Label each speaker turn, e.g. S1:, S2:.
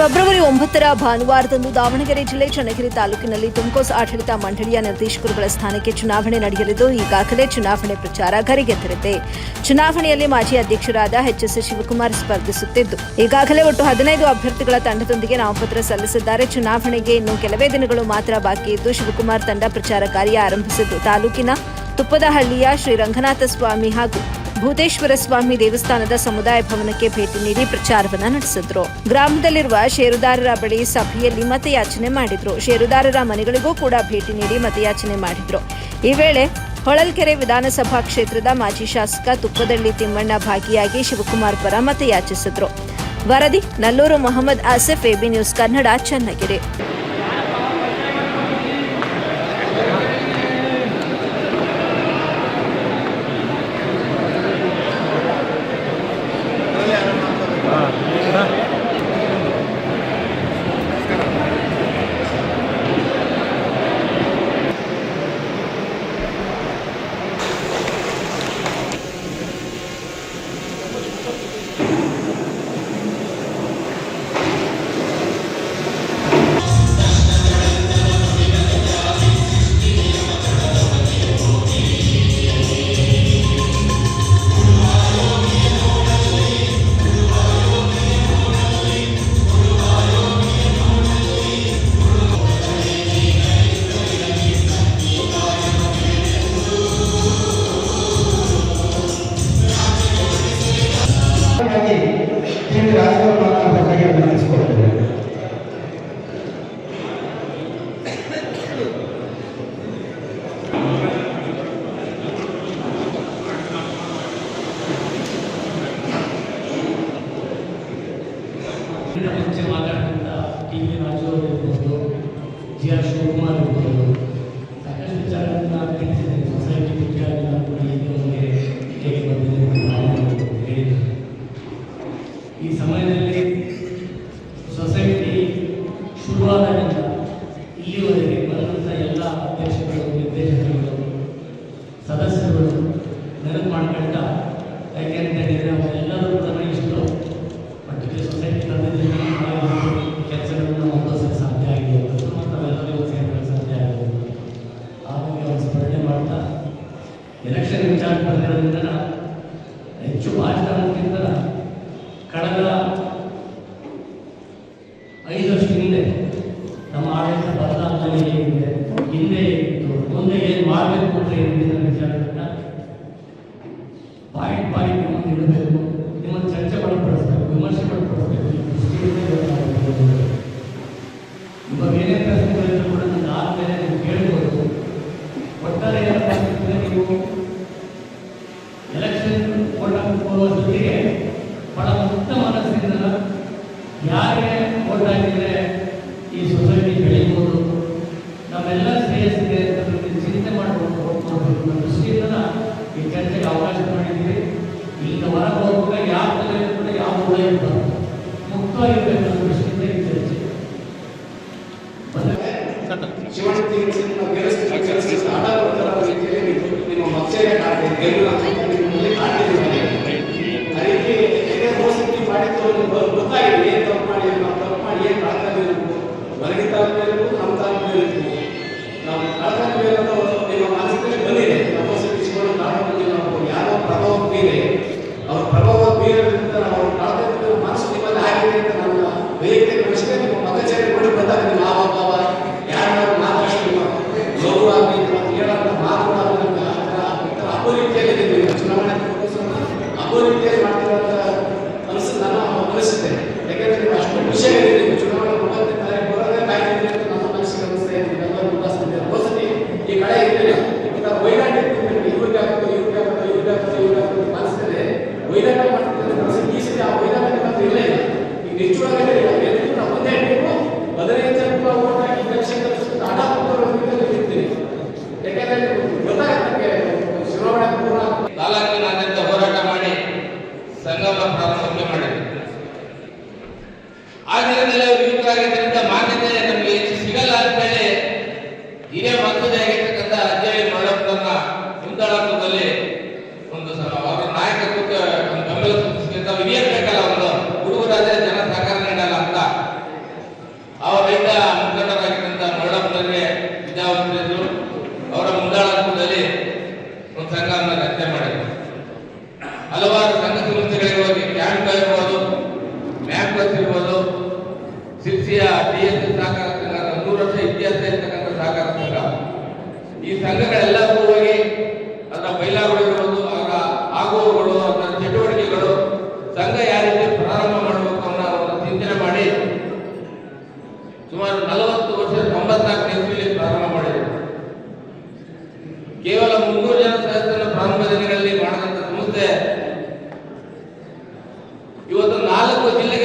S1: February ಒಂಬತ್ತರ ಭಾನುವಾರದಂದು ದಾವಣಗೆರೆ ಜಿಲ್ಲೆ ಚನ್ನಗಿರಿ ತಾಲೂಕಿನಲ್ಲಿ ತುಮಕೋಸ್ ಆಡಳಿತ ಮಂಡಳಿಯ ನಿರ್ದೇಶಕರುಗಳ ಸ್ಥಾನಕ್ಕೆ ಚುನಾವಣೆ ನಡೆಯಲಿದ್ದು, ಈಗಾಗಲೇ ಚುನಾವಣೆ ಪ್ರಚಾರ ಗರಿಗೆದರಿದೆ ಚುನಾವಣೆಯಲ್ಲಿ ಮಾಜಿ ಅಧ್ಯಕ್ಷರಾದ ಎಚ್ಎಸ್ ಶಿವಕುಮಾರ್ ಸ್ಪರ್ಧಿಸುತ್ತಿದ್ದು, ಈಗಾಗಲೇ ಒಟ್ಟು ಹದಿನೈದು ಅಭ್ಯರ್ಥಿಗಳ ತಂಡದೊಂದಿಗೆ ನಾಮಪತ್ರ ಸಲ್ಲಿಸಿದ್ದಾರೆ. ಚುನಾವಣೆಗೆ ಇನ್ನು ಕೆಲವೇ ದಿನಗಳು ಮಾತ್ರ ಬಾಕಿ ಇದ್ದು, ಶಿವಕುಮಾರ್ ತಂಡ ಪ್ರಚಾರ ಕಾರ್ಯ ಆರಂಭಿಸಿದ್ದು, ತಾಲೂಕಿನ ತುಪ್ಪದಹಳ್ಳಿಯ ಶ್ರೀರಂಗನಾಥ ಸ್ವಾಮಿ ಹಾಗೂ ಭೂತೇಶ್ವರ ಸ್ವಾಮಿ ದೇವಸ್ಥಾನದ ಸಮುದಾಯ ಭವನಕ್ಕೆ ಭೇಟಿ ನೀಡಿ ಪ್ರಚಾರವನ್ನ ನಡೆಸಿದ್ರು. ಗ್ರಾಮದಲ್ಲಿರುವ ಷೇರುದಾರರ ಬಳಿ ಸಭೆಯಲ್ಲಿ ಮತಯಾಚನೆ ಮಾಡಿದ್ರು. ಷೇರುದಾರರ ಮನೆಗಳಿಗೂ ಕೂಡ ಭೇಟಿ ನೀಡಿ ಮತಯಾಚನೆ ಮಾಡಿದ್ರು. ಈ ವೇಳೆ ಹೊಳಲ್ಕೆರೆ ವಿಧಾನಸಭಾ ಕ್ಷೇತ್ರದ ಮಾಜಿ ಶಾಸಕ ತುಪ್ಪದಳ್ಳಿ ತಿಮ್ಮಣ್ಣ ಭಾಗಿಯಾಗಿ ಶಿವಕುಮಾರ್ ಪರ ಮತಯಾಚಿಸಿದ್ರು. ವರದಿ, ನಲ್ಲೂರು ಮೊಹಮ್ಮದ್ ಆಸಿಫ್ ಎಬಿ ನ್ಯೂಸ್ ಕನ್ನಡ, ಚನ್ನಗಿರಿ.
S2: ಮಾತಾಡಿದಂಥ ಟಿ ವಿ ರಾಜು ಅವರು ಇರ್ಬೋದು, ಜಿ ಆರ್ ಶಿವಕುಮಾರ್ ಇರ್ಬೋದು. ಸಾಕಷ್ಟು ವಿಚಾರಗಳನ್ನ ತಿಳಿಸಿದೆ. ಸೊಸೈಟಿ ವಿಚಾರಗಳನ್ನ ಕೂಡ ನಮಗೆ ಬಂದಿದೆ ಈ ಸಮಯದಲ್ಲಿ ಸೊಸೈಟಿ ಶುರುವಾದಾಗಿಂದ ಇಲ್ಲಿವರೆಗೆ ಬಂದಂಥ ಎಲ್ಲ ಅಧ್ಯಕ್ಷಗಳು ನಿರ್ದೇಶಕರುಗಳು, ಸದಸ್ಯರುಗಳು, ನೆನಪು ಮಾಡ್ಕೊಳ್ತಾ ಯಾಕೆ ಅಂತ ಹೇಳಿದರೆ ಅವರೆಲ್ಲರೂ ಇಷ್ಟು ಏನು ಮಾಡಬೇಕು ಏನಿದೆ ವಿಚಾರಗಳನ್ನ ನಿಮ್ಮನ್ನು ನಿಮ್ಮನ್ನು ಚರ್ಚೆ ಒಳಪಡಿಸ್ಬೇಕು ವಿಮರ್ಶೆ ಒಳಪಡಿಸ್ಬೇಕು ಈ ದೃಷ್ಟಿಯಿಂದ ನಾವು ಬಂದಿದ್ದೇವೆ. ಇವಾಗ ಏನೇ ಪ್ರಶ್ನೆಗಳಿದ್ರು ಕೂಡ ನನ್ನ ಆದ್ಮೇಲೆ ನೀವು ಕೇಳ್ಬೋದು ಒಟ್ಟಾರೆ ಏನಪ್ಪ ನೀವು ಎಲೆಕ್ಷನ್ ಓಟ್ ಹೋಗುವ ಜೊತೆಗೆ ಬಹಳ ಮುಕ್ತ ಮನಸ್ಸಿನಿಂದ ಯಾರಿಗೆ ಓಟ್ ಈ ಸೊಸೈಟಿ ಬೆಳಿಬೋದು ನಮ್ಮೆಲ್ಲ ನೀವು ಚಿಂತೆ ಮಾಡಿಕೊಂಡು ಮಾಡ್ಬೇಕು ದೃಷ್ಟಿಯಿಂದ ಈ ಚರ್ಚೆಗೆ ಅವಕಾಶ ಮಾಡಿದ್ದೀರಿ. ಈಗ ಹೊರಗೆ ಹೋಗುವಾಗ ಯಾವ ತಲೆ ಕೂಡ ಯಾವ ಇರ್ಬಾರ್ದು. ಮುಕ್ತವಾಗಿರ್ಬೇಕು ಅನ್ನೋ ದೃಷ್ಟಿಯಿಂದ ಈ ಚರ್ಚೆ
S3: ಶಿವಣ್ಣ
S4: ಯುವಕರಾಗಿದ್ದರಿಂದ ಮಾನ್ಯತೆ ನಮಗೆ ಹೆಚ್ಚು ಸಿಗಲ್ಲ ಅಂತೇಳಿ ಹಿರಿಯ ಮಕ್ಕಳು ಈ ಸಂಘಗಳೆಲ್ಲ ಹೋಗಿ ಅದರ ಬೈಲಾವಣೆಗಳು ಅವರ ಆಗುವುಗಳು ಅದರ ಚಟುವಟಿಕೆಗಳು ಸಂಘ ಯಾವ ಪ್ರಾರಂಭ ಮಾಡಬೇಕು ಒಂದು ಚಿಂತನೆ ಮಾಡಿ ಸುಮಾರು ನಲವತ್ತು ವರ್ಷ ತೊಂಬತ್ನಾಲ್ಕು ಪ್ರಾರಂಭ ಮಾಡಿದರು. ಕೇವಲ ಮುನ್ನೂರು ಜನ ಸದಸ್ಯರ ಪ್ರಾರಂಭ ದಿನಗಳಲ್ಲಿ ಮಾಡಿದಂತ ಸಂಸ್ಥೆ ಇವತ್ತು ನಾಲ್ಕು ಜಿಲ್ಲೆ